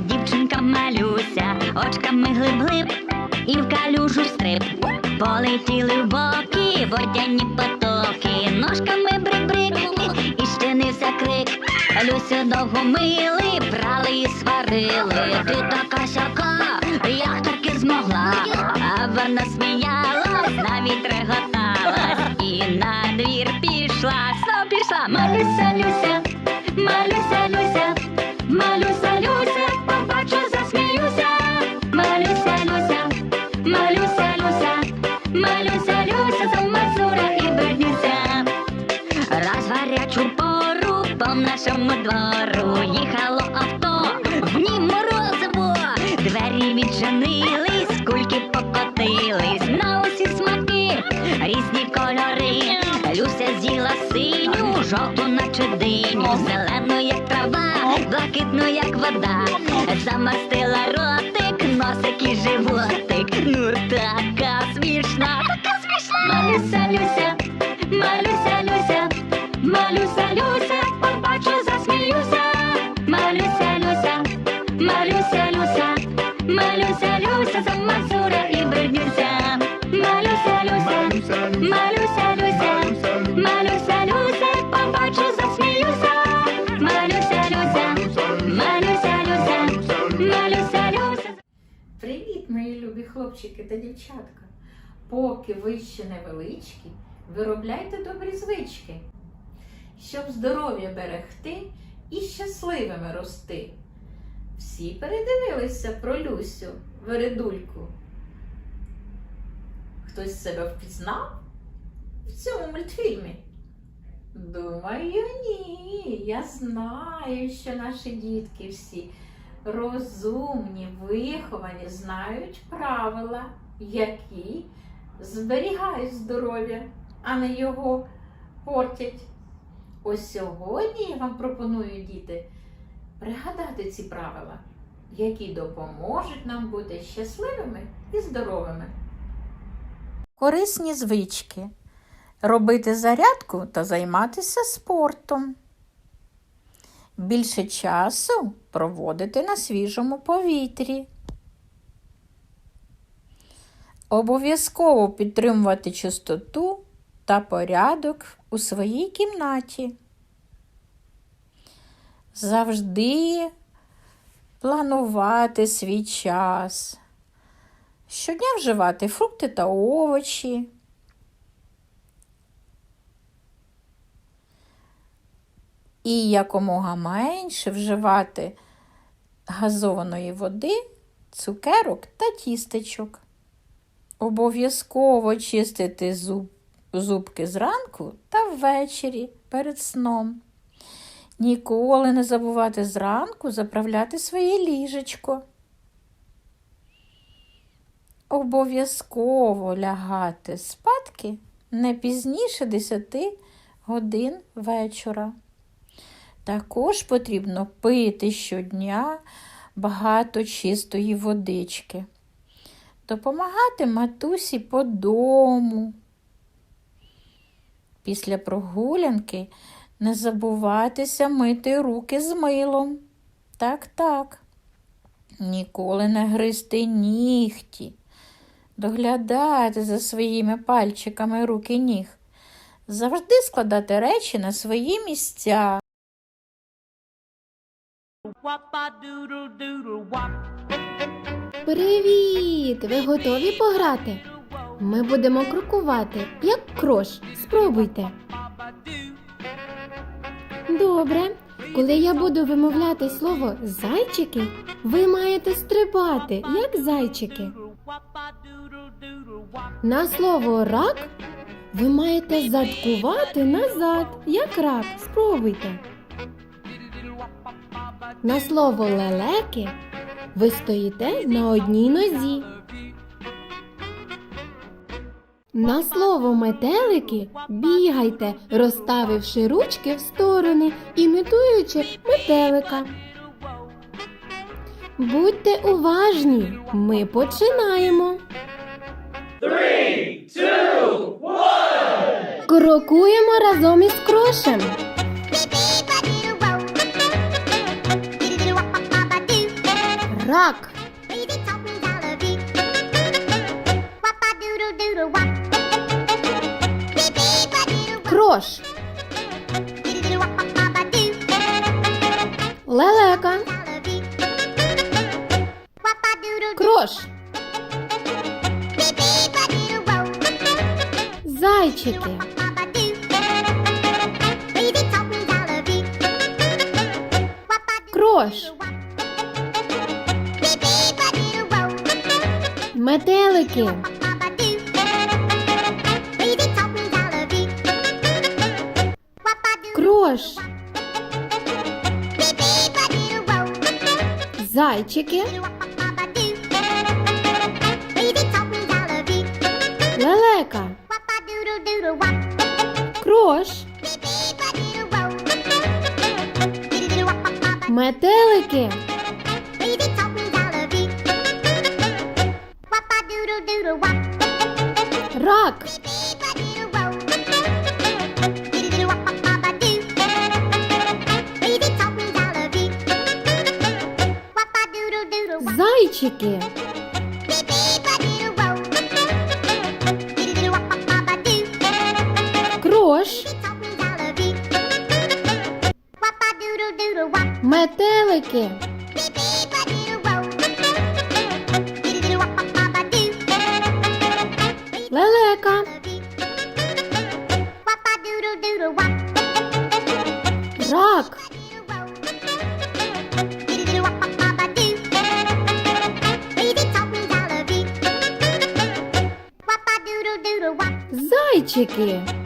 дівчинка малюся, очками глиб-глиб і в калюжу стрип. Полетіли в боки, водяні потоки, ножками брик-брик, і щинився крик. Люсю довго мили, брали і сварили. Ти така сяка, як таки змогла. А вона сміялась, навіть реготалась, і на двір пішла, знов пішла. Малюся, Люся, нашому двору їхало авто, в нім морозиво, двері відчинились, кульки покотились на усі смаки, різні кольори. Люся з'їла синю, жовту, наче диню, зелену, як трава, блакитну, як вода. Замастила ротик, носик і животик. Ну така смішна. Хлопчики та дівчатка. Поки ви ще невеличкі, виробляйте добрі звички, щоб здоров'я берегти і щасливими рости. Всі передивилися про Люсю, Вередульку. Хтось себе впізнав в цьому мультфільмі? Думаю, ні. Я знаю, що наші дітки всі розумні, виховані, знають правила, які зберігають здоров'я, а не його портять. Ось сьогодні я вам пропоную, діти, пригадати ці правила, які допоможуть нам бути щасливими і здоровими. Корисні звички. Робити зарядку та займатися спортом. Більше часу проводити на свіжому повітрі. Обов'язково підтримувати чистоту та порядок у своїй кімнаті. Завжди планувати свій час. Щодня вживати фрукти та овочі. І якомога менше вживати газованої води, цукерок та тістечок. Обов'язково чистити зуб, зубки зранку та ввечері перед сном. Ніколи не забувати зранку заправляти своє ліжечко. Обов'язково лягати спадки не пізніше 10 годин вечора. Також потрібно пити щодня багато чистої водички, допомагати матусі по дому. Після прогулянки не забуватися мити руки з милом. Так, так. Ніколи не гризти нігті, доглядати за своїми пальчиками руки ніг, завжди складати речі на свої місця. Привіт! Ви готові пограти? Ми будемо крокувати, як крош. Спробуйте. Добре. Коли я буду вимовляти слово зайчики, ви маєте стрибати, як зайчики. На слово рак ви маєте задкувати назад, як рак. Спробуйте. На слово лелеки ви стоїте на одній нозі. На слово метелики бігайте, розставивши ручки в сторони, імітуючи метелика. Будьте уважні, ми починаємо. Крокуємо разом із крошем. Рак. Крош. Лелека. Крош. Зайчики. Крош. Метелики. Крош. Зайчики. Лелека. Крош. Метелики. Рак. Зайчики. Крош. Метелики. Зайчики.